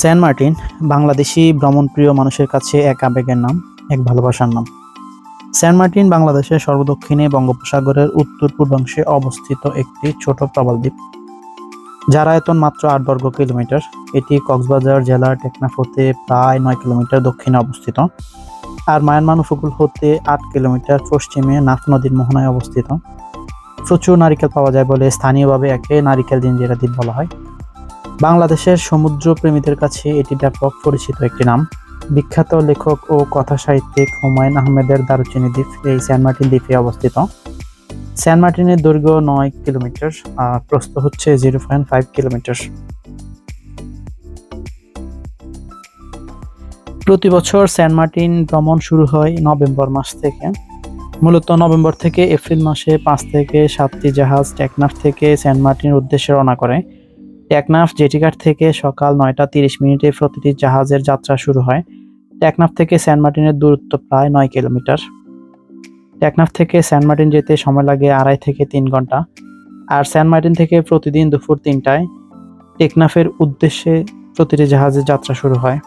Saint Martin, Bangladeshi ভ্রমণপ্রিয় মানুষের কাছে এক আবেগের নাম, এক ভালোবাসার নাম। সেন্ট মার্টিন বাংলাদেশের সর্বদক্ষিণে বঙ্গোপসাগরের উত্তর পূর্বাংশে অবস্থিত একটি ছোট প্রবাল দ্বীপ। যার আয়তন মাত্র আট বর্গ কিলোমিটার, এটি কক্সবাজার জেলার টেকনাফ হতে প্রায় নয় কিলোমিটার দক্ষিণে অবস্থিত আর মায়ানমান উপকূল হতে আট কিলোমিটার পশ্চিমে নাফ নদীর মোহনায় অবস্থিত। প্রচুর নারিকেল পাওয়া যায় বলে স্থানীয়ভাবে একে নারিকেল দিন জিঞ্জিরা দ্বীপ বলা হয়। বাংলাদেশের সমুদ্র প্রেমীদের কাছে এটি ব্যাপক পরিচিত একটি নাম। বিখ্যাত লেখক ও কথা সাহিত্যিক হুমায়ুন আহমেদের দারুচিনি দ্বীপ এই সেন্ট মার্টিন দ্বীপে অবস্থিত। সেন্ট মার্টিনের দৈর্ঘ্য নয় কিলোমিটার, আর প্রস্থ হচ্ছে জিরো পয়েন্ট ফাইভ কিলোমিটার। প্রতি বছর সেন্ট মার্টিন ভ্রমণ শুরু হয় নভেম্বর মাস থেকে। মূলত নভেম্বর থেকে এপ্রিল মাসে পাঁচ থেকে সাতটি জাহাজ টেকনাফ থেকে সেন্ট মার্টিনের উদ্দেশ্যে রওনা করে। টেকনাফ জেটিঘাট থেকে সকাল নয়টা তিরিশ মিনিটে প্রতিটি জাহাজের যাত্রা শুরু হয়। টেকনাফ থেকে সেন্ট মার্টিনের দূরত্ব প্রায় নয় কিলোমিটার। টেকনাফ থেকে সেন্ট মার্টিন যেতে সময় লাগে আড়াই থেকে তিন ঘণ্টা। আর সেন্ট মার্টিন থেকে প্রতিদিন দুপুর তিনটায় টেকনাফের উদ্দেশ্যে প্রতিটি জাহাজের যাত্রা শুরু হয়।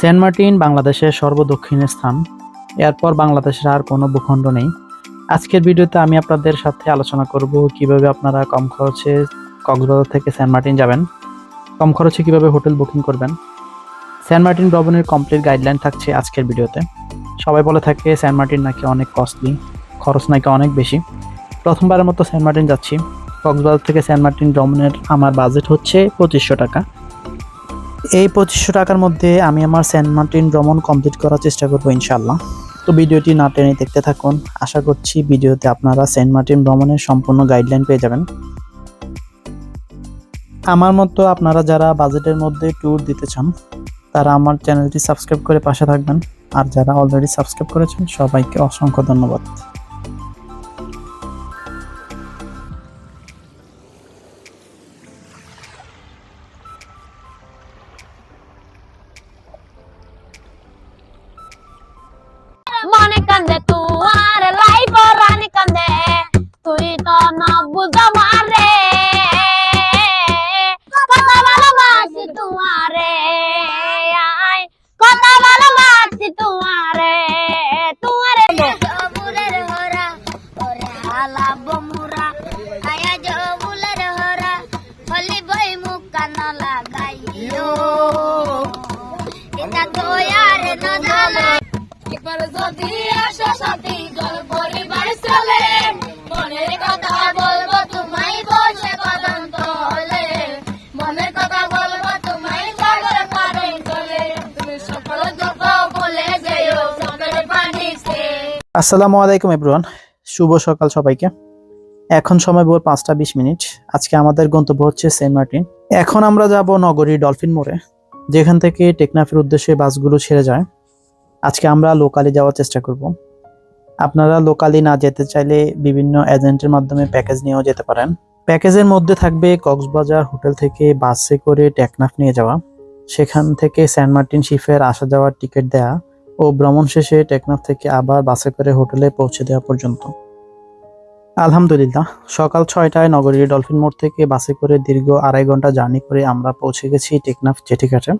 সেন্ট মার্টিন বাংলাদেশের সর্বদক্ষিণের স্থান। এরপর বাংলাদেশের আর কোনো ভূখণ্ড নেই। আজকের ভিডিওতে আমি আপনাদের সাথে আলোচনা করব কীভাবে আপনারা কম খরচে কক্সবাজার থেকে সেন্ট মার্টিন যাবেন, কম খরচে কীভাবে হোটেল বুকিং করবেন। সেন্ট মার্টিন ভ্রমণের কমপ্লিট গাইডলাইন থাকছে আজকের ভিডিওতে। সবাই বলে থাকে সেন্ট মার্টিন নাকি অনেক কস্টলি, খরচ নাকি অনেক বেশি। প্রথমবারের মতো সেন্ট মার্টিন যাচ্ছি। কক্সবাজার থেকে সেন্ট মার্টিন ভ্রমণের আমার বাজেট হচ্ছে পঁচিশশো টাকা। এই পঁচিশশো টাকার মধ্যে আমি আমার সেন্ট মার্টিন ভ্রমণ কমপ্লিট করার চেষ্টা করব ইনশাল্লাহ তো ভিডিওটি না টেনে দেখতে থাকুন। আশা করছি ভিডিওতে আপনারা সেন্ট মার্টিন ভ্রমণের সম্পূর্ণ গাইডলাইন পেয়ে যাবেন। আমার মতো আপনারা যারা বাজেটের মধ্যে ট্যুর দিতে চান, তারা আমার চ্যানেলটি সাবস্ক্রাইব করে পাশে থাকবেন। আর যারা অলরেডি সাবস্ক্রাইব করেছেন, সবাইকে অসংখ্য ধন্যবাদ। আসসালামু আলাইকুম এভরিওয়ান শুভ সকাল সবাইকে। এখন সময় ভোর পাঁচটা বিশ মিনিট। আজকে আমাদের গন্তব্য হচ্ছে সেন্ট মার্টিন। এখন আমরা যাব নগরী ডলফিন মোড়ে, যেখান থেকে টেকনাফের উদ্দেশ্যে বাসগুলো ছেড়ে যায়। আজকে আমরা লোকালি যাওয়ার চেষ্টা করব। আপনারা লোকালি না যেতে চাইলে বিভিন্ন এজেন্টের মাধ্যমে প্যাকেজ নিয়েও যেতে পারেন। প্যাকেজের মধ্যে থাকবে কক্সবাজার হোটেল থেকে বাসে করে টেকনাফ নিয়ে যাওয়া। সেখান থেকে সেন্ট মার্টিন শিফের আসা যাওয়ার টিকিট দেয়া ও ভ্রমণ শেষে টেকনাফ থেকে আবার বাসে করে হোটেলে পৌঁছে দেওয়া পর্যন্ত। আলহামদুলিল্লাহ, সকাল ছয়টায় নগরীর ডলফিন মোড় থেকে বাসে করে দীর্ঘ আড়াই ঘণ্টা জার্নি করে আমরা পৌঁছে গেছি টেকনাফ জেটিঘাটে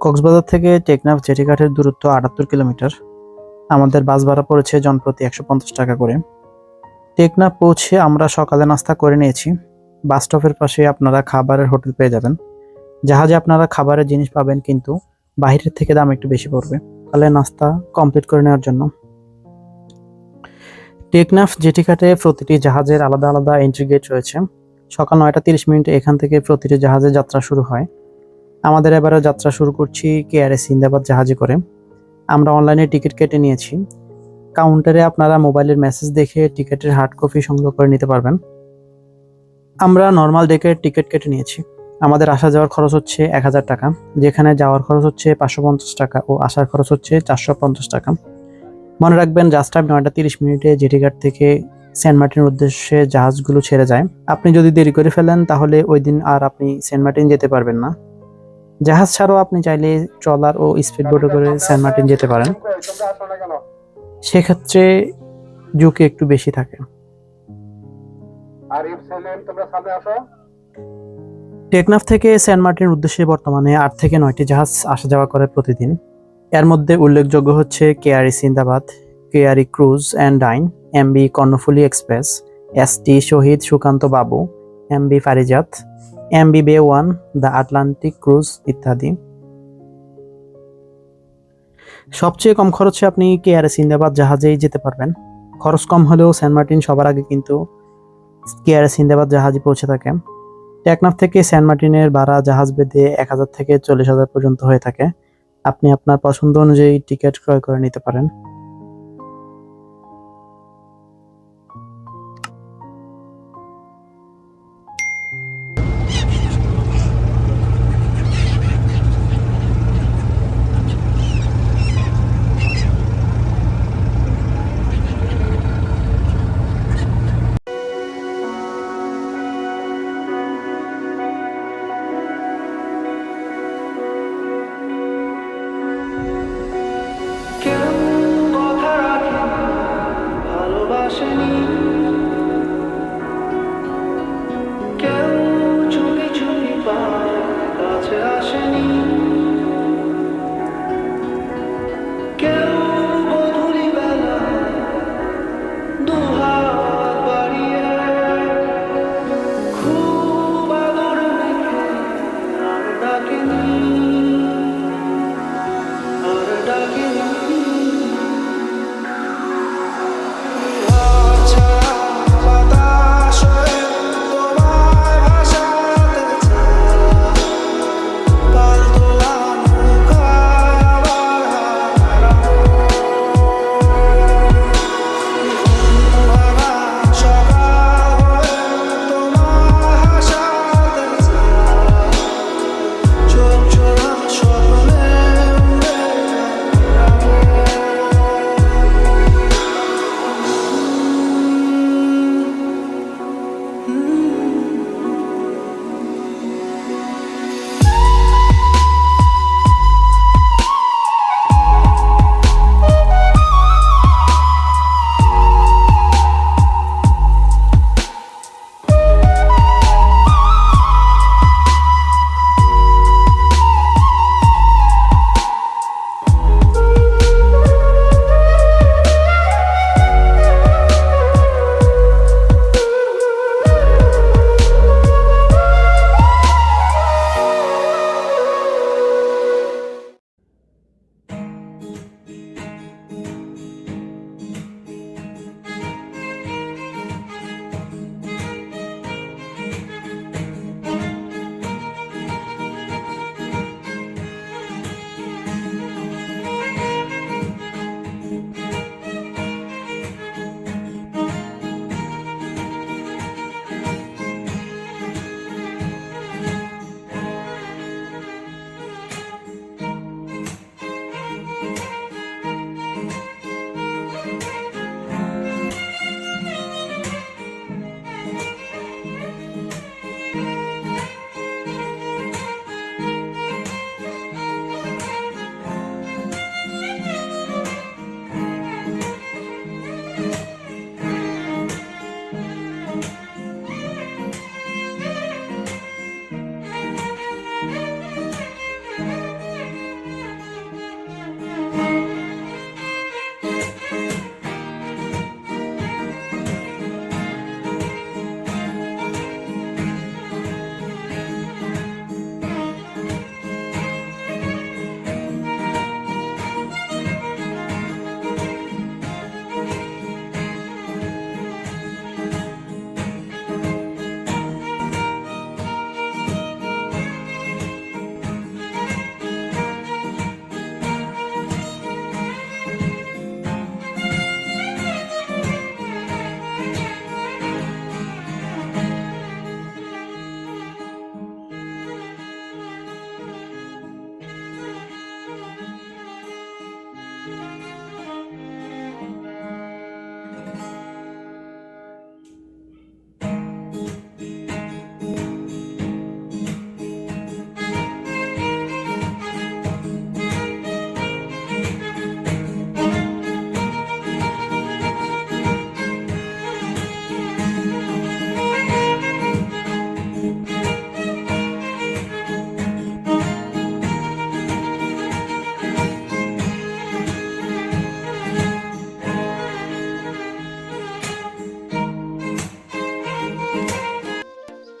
কক্সবাজার থেকে টেকনাফ জেটিঘাটের দূরত্ব আটাত্তর কিলোমিটার। আমাদের বাস ভাড়া পড়েছে জনপ্রতি একশো পঞ্চাশ টাকা করে। টেকনাফ পৌঁছে আমরা সকালে নাস্তা করে নিয়েছি। বাস স্টপের পাশে আপনারা খাবারের হোটেল পেয়ে যাবেন। জাহাজে আপনারা খাবারের জিনিস পাবেন, কিন্তু বাইরের থেকে দাম একটু বেশি পড়বে। তাহলে নাস্তা কমপ্লিট করে নেওয়ার জন্য। টেকনাফ জেটিঘাটে প্রতিটি জাহাজের আলাদা আলাদা এন্ট্রি গেট রয়েছে। সকাল নয়টা তিরিশ মিনিটে এখান থেকে প্রতিটি জাহাজের যাত্রা শুরু হয়। আমাদের এবারে যাত্রা শুরু করছি কেআরএস সিন্দাবাদ জাহাজে করে। আমরা অনলাইনে টিকিট কেটে নিয়েছি। কাউন্টারে আপনারা মোবাইলের মেসেজ দেখে টিকিটের হার্ড কপি সংগ্রহ করে নিতে পারবেন। আমরা নর্মাল ডেকের টিকিট কেটে নিয়েছি। আমাদের আসা যাওয়ার খরচ হচ্ছে এক হাজার টাকা। যেখানে যাওয়ার খরচ হচ্ছে পাঁচশো পঞ্চাশ টাকা ও আসার খরচ হচ্ছে চারশো পঞ্চাশ টাকা। মনে রাখবেন জাস্ট টাইম নয়টা তিরিশ মিনিটে জেটিঘাট থেকে সেন্ট মার্টিনের উদ্দেশ্যে জাহাজগুলো ছেড়ে যায়। আপনি যদি দেরি করে ফেলেন তাহলে ওই দিন আর আপনি সেন্ট মার্টিন যেতে পারবেন না। জাহাজ ছাড়াও আপনি চাইলে ট্রলার ও স্পিড বোটে করে সেন্ট মার্টিন যেতে পারেন। সেক্ষেত্রে ঝুঁকি একটু বেশি থাকে। টেকনাফ থেকে সেন্ট মার্টিনের উদ্দেশ্যে বর্তমানে আট থেকে নয়টি জাহাজ আসা যাওয়া করে প্রতিদিন। মধ্যে উল্লেখযোগ্য হচ্ছে KRE Sindbad, KRE cruise and dine, MB Karnaphuli express, ST Shahid Sukanta Babu, MB Farijat, MB bay one, the Atlantic cruise ইত্যাদি। সবচেয়ে কম খরচে আপনি কেআরএ সিন্দাবাদ জাহাজেই যেতে পারবেন। খরচ কম হলেও সেন্ট মার্টিন সবার আগে কিন্তু কেআরএ সিন্দাবাদ জাহাজে পৌঁছে থাকে। টেকনাফ থেকে সেন্ট মার্টিনের ভাড়া জাহাজ বেঁধে এক হাজার থেকে চল্লিশ হাজার পর্যন্ত হয়ে থাকে। আপনি আপনার পছন্দ অনুযায়ী টিকিট ক্রয় করে নিতে পারেন।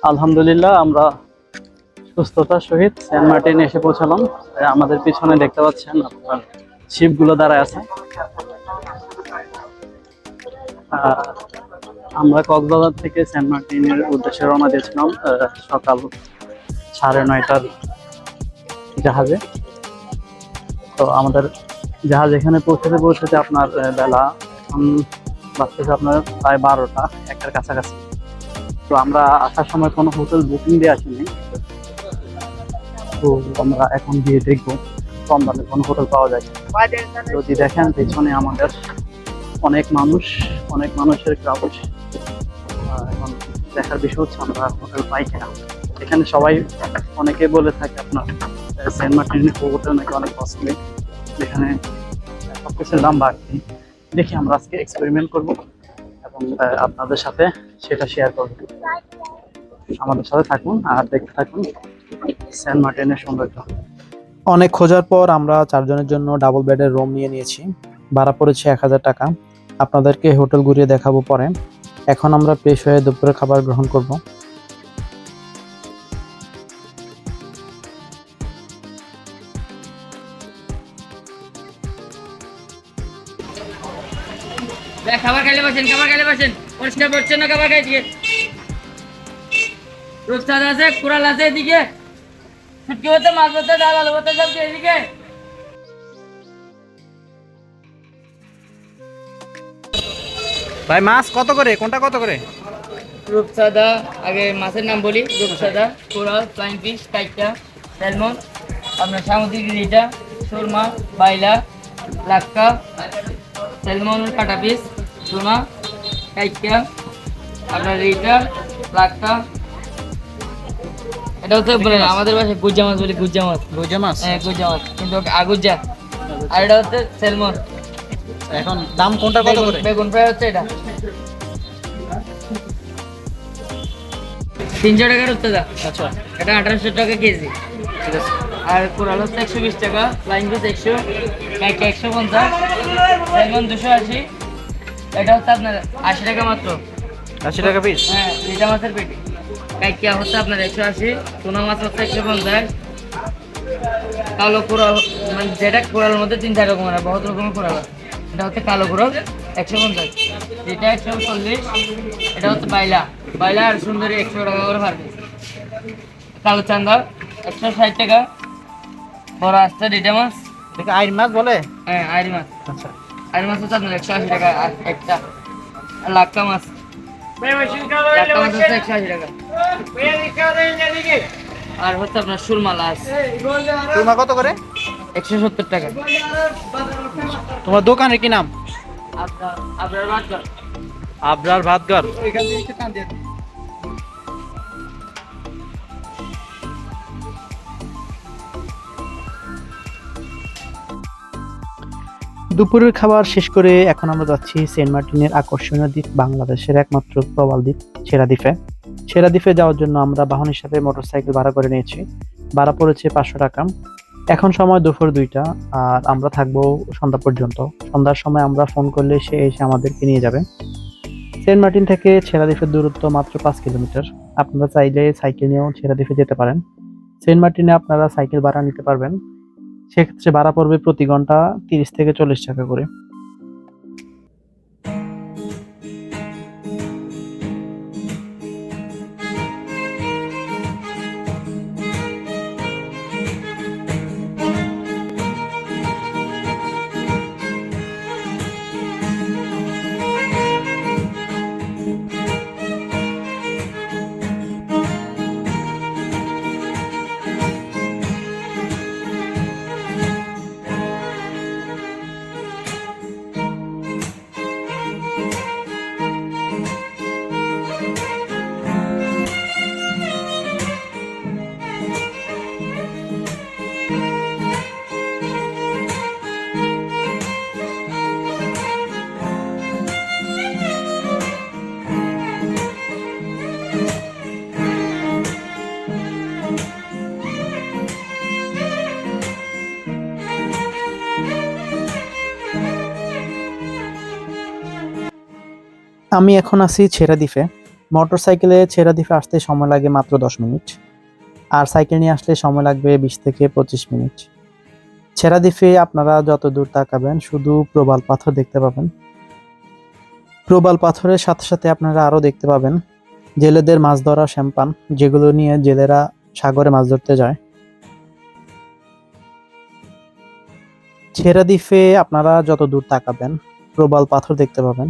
আলহামদুলিল্লাহ আমরা সুস্থতার সহিত সেন্ট মার্টিন এসে পৌঁছালাম। আমাদের পিছনে দেখতে পাচ্ছেন আপনার শিপগুলো দাঁড়ায় আছে। আমরা কক্সবাজার থেকে সেন্ট মার্টিনের উদ্দেশ্যে রওনা দিয়েছিলাম সকাল সাড়ে নয়টার জাহাজে। তো আমাদের জাহাজ এখানে পৌঁছতে পৌঁছতে আপনার বেলা উম, বাজতেছে আপনার প্রায় বারোটা একটার কাছাকাছি। তো আমরা আসার সময় কোনো হোটেল বুকিং দিয়ে আসিনি তো আমরা এখন গিয়ে দেখব, কম দামে কোনো হোটেল পাওয়া যায় যদি দেখেন পেছনে আমাদের অনেক মানুষ, অনেক মানুষের ক্রাউড এখন দেখার বিষয় হচ্ছে আমরা হোটেল পাই কিনা। এখানে সবাই অনেকে বলে থাকে আপনার সেন্ট মার্টিনের হোটেল নাকি অনেক কস্টলি যেখানে সব কিছুর দাম বাড়তি। দেখি আমরা আজকে এক্সপেরিমেন্ট করব। আপনাদের সাথে সেটা শেয়ার করব। আমাদের সাথে থাকুন আর দেখতে থাকুন সেন্ট মার্টিনের সৌন্দর্য। অনেক খোঁজার পর আমরা চারজনের জন্য ডাবল বেডের রুম নিয়ে নিয়েছি। ভাড়া পড়েছে এক হাজার টাকা। আপনাদেরকে হোটেল ঘুরিয়ে দেখাবো পরে। এখন আমরা ফ্রেশ হয়ে দুপুরের খাবার গ্রহণ করব। বসেন বসেন। পরিষ্কার রূপচাঁদ আছে কুড়াল আছে এদিকে। ছুটকি হতে মাছ হতে ডাল আলু হতে সব এদিকে। ভাই মাছ কত করে? কোনটা কত করে? রূপচাঁদা আগে মাছের নাম বলি। রূপচাঁদা কুড়াল ফ্লাইং ফিশ কাইটা স্যালমন আপনার সামুদ্রিক রিটা সুরমা বাইলা লাক্কা স্যালমন কাটা পিস। সোনা কাইকা আপনার রিটা লাক্কা এটা হচ্ছে বলে আমাদের বাসায় গুজ্জা মাছ বলি গুজ্জা মাছ। রোজা মাছ? হ্যাঁ গুজ্জা মাছ। কিন্তু আগুজ্জা আর এটা হচ্ছে স্যালমন এখন দাম কোনটা কত করে? বেগুন ফ্রাই হচ্ছে এটা। তিনশো টাকার উত্তেজা আচ্ছা। এটা আঠারোশো টাকা কেজি। ঠিক আছে। আর কোরাল হচ্ছে একশো বিশ টাকা ফ্লাইং ফিস একশো একশো পঞ্চাশ দুশো আশি। এটা হচ্ছে আপনার আশি টাকা মাত্র। আশি টাকা পিস হ্যাঁ লিটা মাছের পেটি। কাইকা হচ্ছে আপনার একশো আশি সোনা মাছ হচ্ছে একশো পঞ্চাশ। কালো কোরাল মানে যেটা কোরালের মধ্যে তিন চার রকমের বহুত রকমের কোরাল এটা হচ্ছে কালো কোরাল একশো পঞ্চাশ। এটা একশো চল্লিশ এটা হচ্ছে বাইলা। বাইলা আর সুন্দরী একশো টাকা করে পার কালো চান্দা একশো ষাট টাকা। বড় আসছে ডিটা মাছ। দেখে আইন মাছ বলে? হ্যাঁ আইরি মাছ। আচ্ছা। আইরি মাছ হচ্ছে আপনার একশো আশি টাকা আর একটা আর লাক্কা মাছ। লাক্কা মাছ হচ্ছে একশো আশি টাকা। আর হচ্ছে আপনার সুরমা লাস। তোমার কত করে? একশো সত্তর টাকা। তোমার দোকানের কি নাম? আপনার আপনার বাদ আবরার ভাতঘর। দুপুরের খাবার শেষ করে এখন আমরা যাচ্ছি সেন্ট মার্টিনের আকর্ষণীয় দ্বীপ, বাংলাদেশের একমাত্র প্রবাল দ্বীপ সেরা দ্বীপে সেরা দ্বীপে যাওয়ার জন্য আমরা বাহন হিসাবে মোটরসাইকেল ভাড়া করে নিয়েছি। ভাড়া পড়েছে পাঁচশো টাকা। এখন সময় দুপুর দুইটা আর আমরা থাকব সন্ধ্যা পর্যন্ত। সন্ধ্যার সময় আমরা ফোন করলে সে এসে আমাদেরকে নিয়ে যাবে। সেন্ট মার্টিন থেকে ছেড়াদ্বীপের দূরত্ব মাত্র পাঁচ কিলোমিটার। আপনারা চাইলে সাইকেল নিয়েও ছেড়াদ্বীপে যেতে পারেন। সেন্ট মার্টিনে আপনারা সাইকেল ভাড়া নিতে পারবেন। সেক্ষেত্রে ভাড়া পড়বে প্রতি ঘণ্টা তিরিশ থেকে চল্লিশ টাকা করে। আমি এখন আছি ছেড়াদ্বীপে। মোটর সাইকেলে ছেড়া দ্বীপে আসতে সময় লাগে মাত্র দশ মিনিট। আর সাইকেল নিয়ে আসলে সময় লাগবে বিশ থেকে পঁচিশ মিনিট। ছেড়া দ্বীপে আপনারা যত দূর তাকাবেন, শুধু প্রবাল পাথর দেখতে পাবেন। প্রবাল পাথরের সাথে সাথে আপনারা আরও দেখতে পাবেন জেলেদের মাছ ধরা শ্যাম্পান, যেগুলো নিয়ে জেলেরা সাগরে মাছ ধরতে যায়। ছেড়া দ্বীপে আপনারা যত দূর তাকাবেন, প্রবাল পাথর দেখতে পাবেন।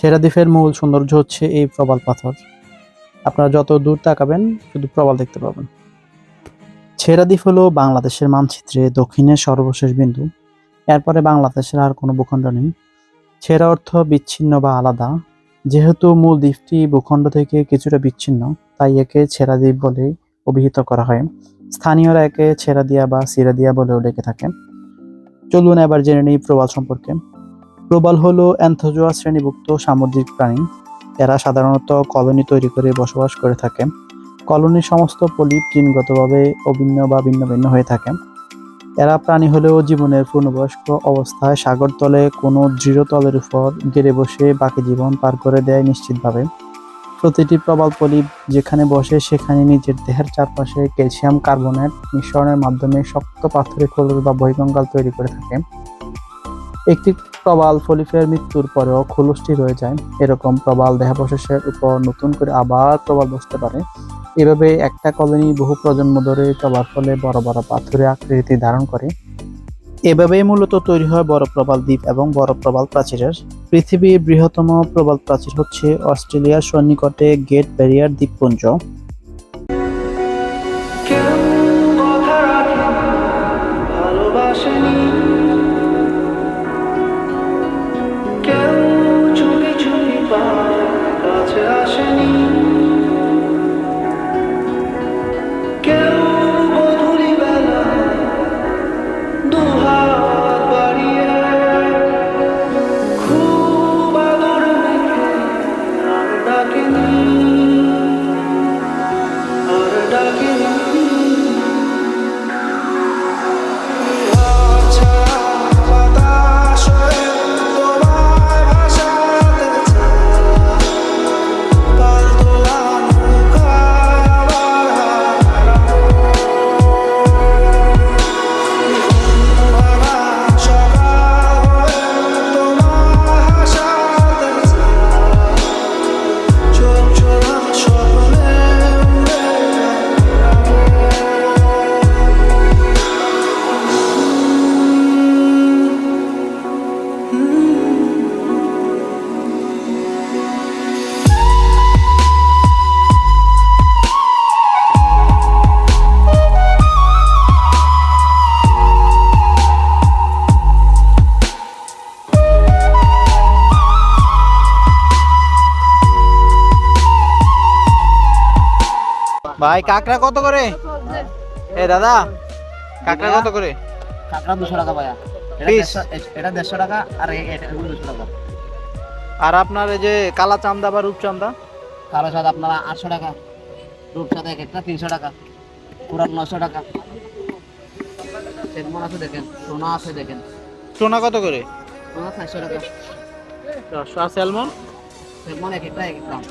ছেড়া দ্বীপের মূল সৌন্দর্য হচ্ছে এই প্রবাল পাথর। আপনারা যত দূর তাকাবেন, শুধু প্রবাল দেখতে পাবেন। ছেড়া দ্বীপ হলো বাংলাদেশের মানচিত্রে দক্ষিণের সর্বশেষ বিন্দু। এরপরে বাংলাদেশের আর কোনো ভূখণ্ড নেই। ছেড়া অর্থ বিচ্ছিন্ন বা আলাদা। যেহেতু মূল দ্বীপটি ভূখণ্ড থেকে কিছুটা বিচ্ছিন্ন, তাই একে ছেড়া দ্বীপ বলে অভিহিত করা হয়। স্থানীয়রা একে ছেড়া দিয়া বা সিরা দিয়া বলেও ডেকে থাকে। চলুন এবার জেনে নিই প্রবাল সম্পর্কে। প্রবাল হলো অ্যান্থোজোয়া শ্রেণীভুক্ত সামুদ্রিক প্রাণী। এরা সাধারণত কলোনি তৈরি করে বসবাস করে থাকে। কলোনির সমস্ত পলিপ জিনগতভাবে অভিন্ন বা ভিন্ন ভিন্ন হয়ে থাকে। এরা প্রাণী হলেও জীবনের পূর্ণবয়স্ক অবস্থায় সাগর তলে কোনো দৃঢ় তলের উপর গেড়ে বসে বাকি জীবন পার করে দেয় নিশ্চিতভাবে। প্রতিটি প্রবাল পলিপ যেখানে বসে সেখানে নিজের দেহের চারপাশে ক্যালসিয়াম কার্বনেট মিশ্রণের মাধ্যমে শক্ত পাথরের খোলস বা বহিকঙ্কাল তৈরি করে থাকে। একটি প্রবাল ফলিফের মৃত্যুর পরেও খোলসটি রয়ে যায়। এরকম প্রবাল দেহাবশেষের উপর নতুন করে আবার প্রবাল বসতে পারে। এভাবে একটা কলোনি বহু প্রজন্ম ধরে চলার ফলে বড় বড় পাথরে আকৃতি ধারণ করে। এভাবেই মূলত তৈরি হয় বড় প্রবাল দ্বীপ এবং বড় প্রবাল প্রাচীরের। পৃথিবীর বৃহত্তম প্রবাল প্রাচীর হচ্ছে অস্ট্রেলিয়ার সন্নিকটে গেট ব্যারিয়ার দ্বীপপুঞ্জ। ভাই কাকড়া কত করে? এ দাদা কাকড়া কত করে? কাঁকড়া দুশো টাকা ভাইয়া। এটা দেড়শো- টাকা আর এটা দুশো টাকা। আর আপনার এই যে কালা চান্দা বা রূপচান্দা কালো সাদা আপনারা আটশো টাকা রূপসাদা এক একটা তিনশো টাকা পুরান নশো টাকা। সেলমন আছে দেখেন সোনা আছে দেখেন। সোনা কত করে? সোনা চারশো টাকা। আর স্যালমন সেলমন এক একটা এক এক দাম।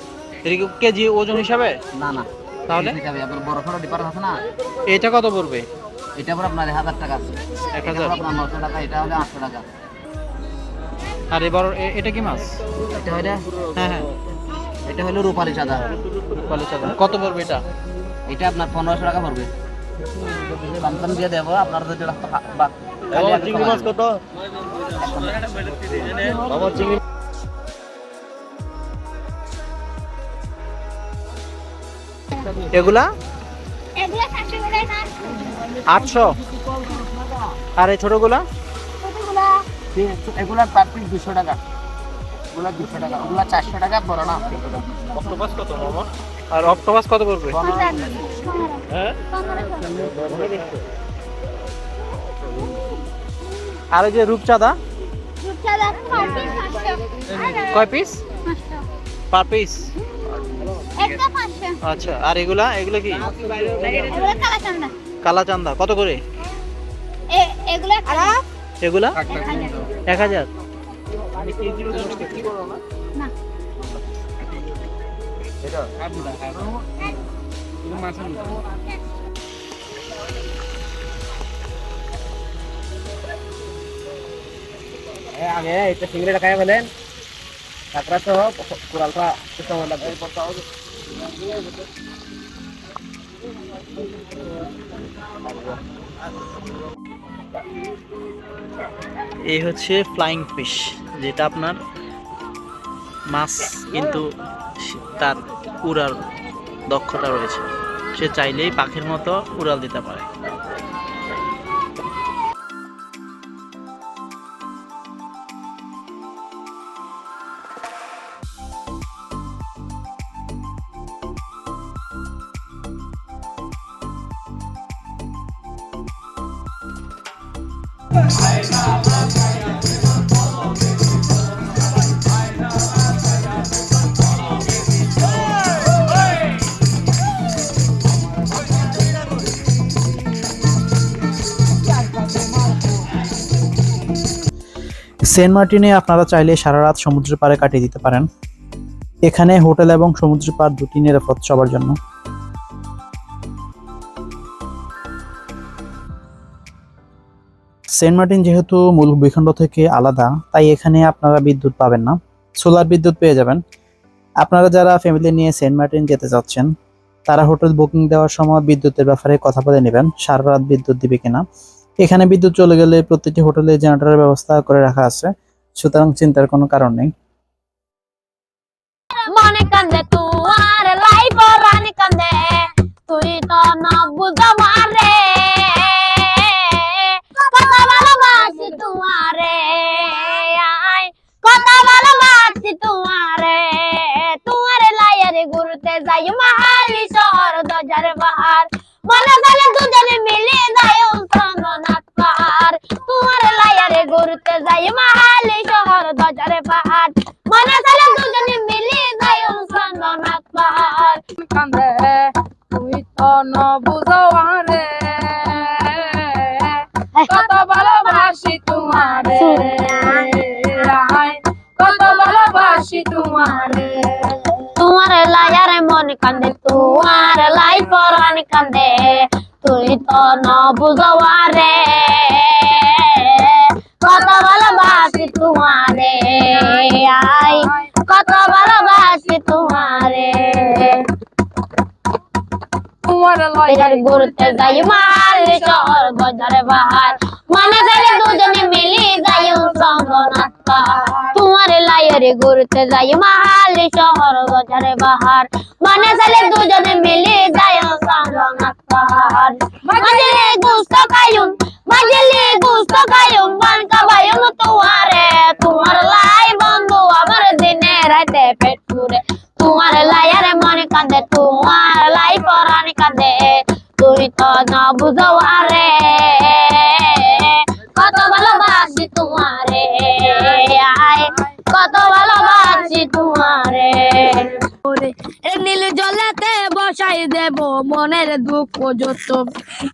এটা কি কেজি ওজন হিসাবে? না না। তাহলে? ঠিক আছে আপনার বড় সড়ো ডিপার আছে না? এটা কত পড়বে? এটা পর আপনার হাজার টাকা এক হাজার? আপনার নশো টাকা এটা হলে আটশো টাকা। আর এবার এটা কি মাছ? এটা হলে হ্যাঁ হ্যাঁ। এটা হলো রূপালি সাদা। রূপালি চাঁদা কত পড়বে এটা? এটা আপনার পনেরোশো টাকা পড়বে। কম কম দিয়ে দেবো আপনার যদি রাস্তা বা- বা- খালি এগুলা? আটশো? আর এই ছোটগুলা? কতগুলো এগুলা পার পিস দুশো টাকা। দুশো টাকা। ওগুলা চারশো টাকা বড় না। অক্টোপাস কত আর অক্টোপাস কত পড়বে? আর এই যে রূপচাঁদা? কয় পিস? Per piece? আচ্ছা আর এগুলা এগুলো কি? এগুলো কালা চান্দা কত করে? এগুলা এক হাজার। আগে এটা সিঙ্গেলটা খাই বলেন। এই হচ্ছে ফ্লাইং ফিশ যেটা আপনার মাছ কিন্তু তার উড়ার দক্ষতা রয়েছে। সে চাইলেই পাখির মতো উড়াল দিতে পারে। সেন্ট মার্টিনে আপনারা চাইলে সারা রাত সমুদ্রের পাড়ে কাটিয়ে দিতে পারেন। এখানে হোটেল এবং সমুদ্র পাড় দুটি নিরাপদ সবার জন্য। সেন্ট মার্টিন যেহেতু মূল ভূখণ্ড থেকে আলাদা, তাই এখানে আপনারা বিদ্যুৎ পাবেন না। সোলার বিদ্যুৎ পেয়ে যাবেন। আপনারা যারা ফ্যামিলি নিয়ে সেন্ট মার্টিন যেতে চাচ্ছেন, তারা হোটেল বুকিং দেওয়ার সময় বিদ্যুতের ব্যাপারে কথা বলে নেবেন, সারা রাত বিদ্যুৎ দিবে কিনা। এখানে বিদ্যুৎ চলে গেলে প্রতিটি হোটেলে জেনারেটরের ব্যবস্থা করে রাখা আছে, সুতরাং চিন্তার কোনো কারণ নেই। ন বুঝবারে কত ভালোবাসি তোমারে। আই কত ভালোবাসি তোমারে। তোমার ঘুরতে যাই মাল শহর বাজারে বাহার। মানে লাইরে ঘুরতে যাই। মাল শহর, বাজারে বাহার। মানে গেলে দুজনে মিলি বানকা ভাইম তোমারে। লাই বন্ধু আমার দিনে রাতে পেট পুরে তোমার লাইরে মনে কাঁদে তুই তো না বুঝবারে কত কত ভালোবাসি তোমারে। নীল জলেতে বসাই দেব মনের দুঃখ যত।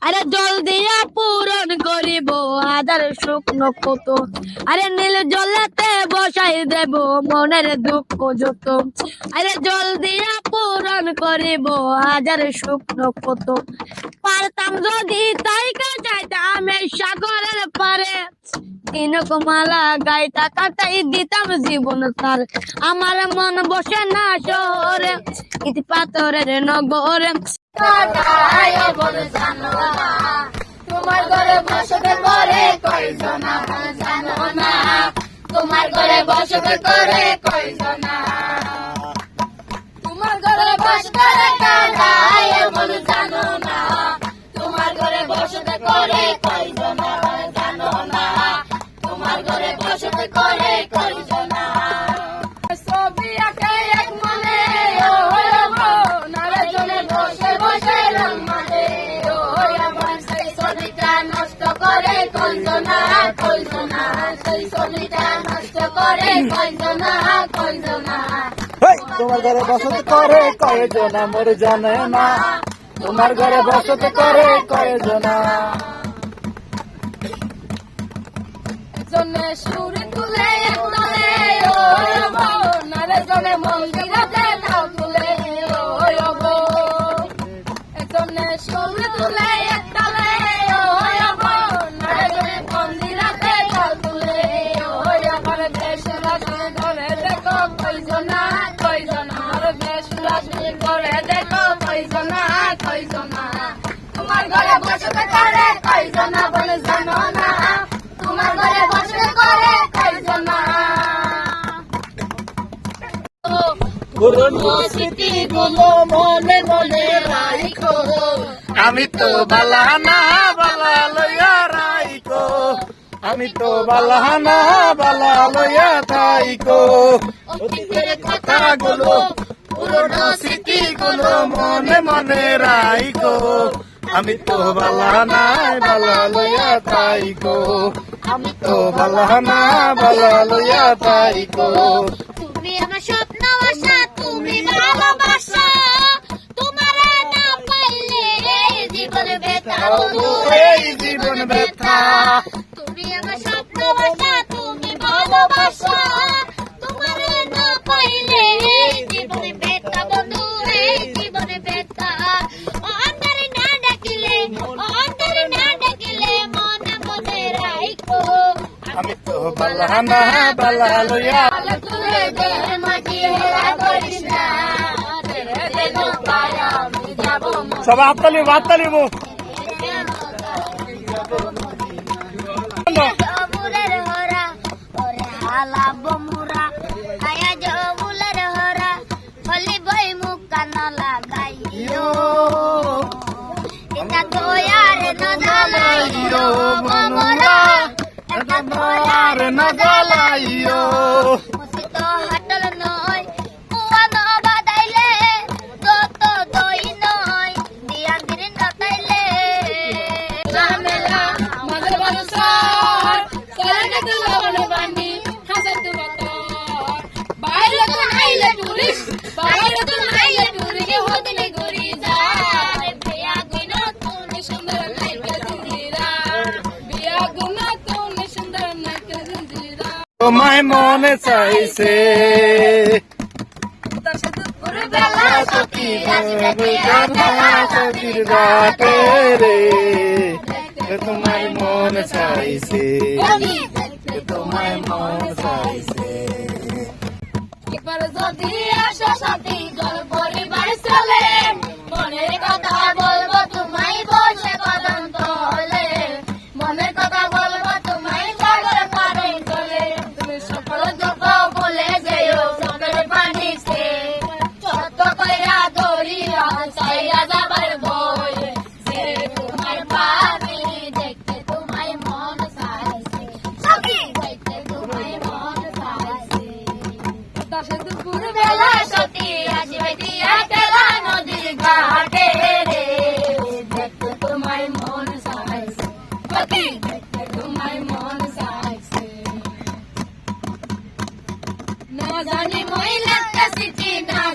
আরে জল দিয়া পূরণ করিব হাজার শুকনো কত আরে নীল জলেতে বসাই দেব মনের দুঃখ যত। আরে জল দিয়া পূরণ করিব কত পারতাম যদি তাই এই সাগরের পারে। তিনকমালা গাইতা কাটাই দিতাম জীবন তার আমার মন বসে না শহরে ইতি পাথরের নগরে। তোমার ঘরে বসতে করে কয়জনা জানো না তোমার ঘরে বসতে করে কয়জনা। তোমার ঘরে না তোমার ঘরে বসতে করে তোমার ঘরে বসত করে কয়জনা মোর জানে না। তোমার ঘরে বসত করে কয়জনা জনে। সুর তুলে এক ও জনে মন্দিরতে মনে মনে আমি তো বালাহানা, বালা লইয়া রাইকো আমি তো বালাহানা, বালা লইয়া থাইকো অতীতের কথাগুলো, পুরনো স্মৃতিগুলো মনে মনে রাইকো আমি তো বালাহানা, বালা লইয়া থাইকো আমি তো বালাহানা, বালা লইয়া থাইকো বেতা বন্ধু এই জীবন ব্যথা। তুমি আমার স্বপ্ন আশা তুমি ভালোবাসা। তোমার না পাইলে এই জীবন বেতা বন্ধু এই জীবন বেতা অন্তরে না ডাকিলে অন্তরে না ডাকিলে মনে মনে রাখো আমি তো বালাহানা বালা লইয়া তুলে দে মাটি হেলা করিস না তেরে দেব পায়া আমি যাব সবাই হাততালি হাততালি আর না জ্বালাইও তোমায় মনে চাইছে। তোমায় মনে চাইছে। তোমায় মনে চাইছে। যদি আসো সাথী পরিবার চলে। ना जाने मोई लगता सिटी ना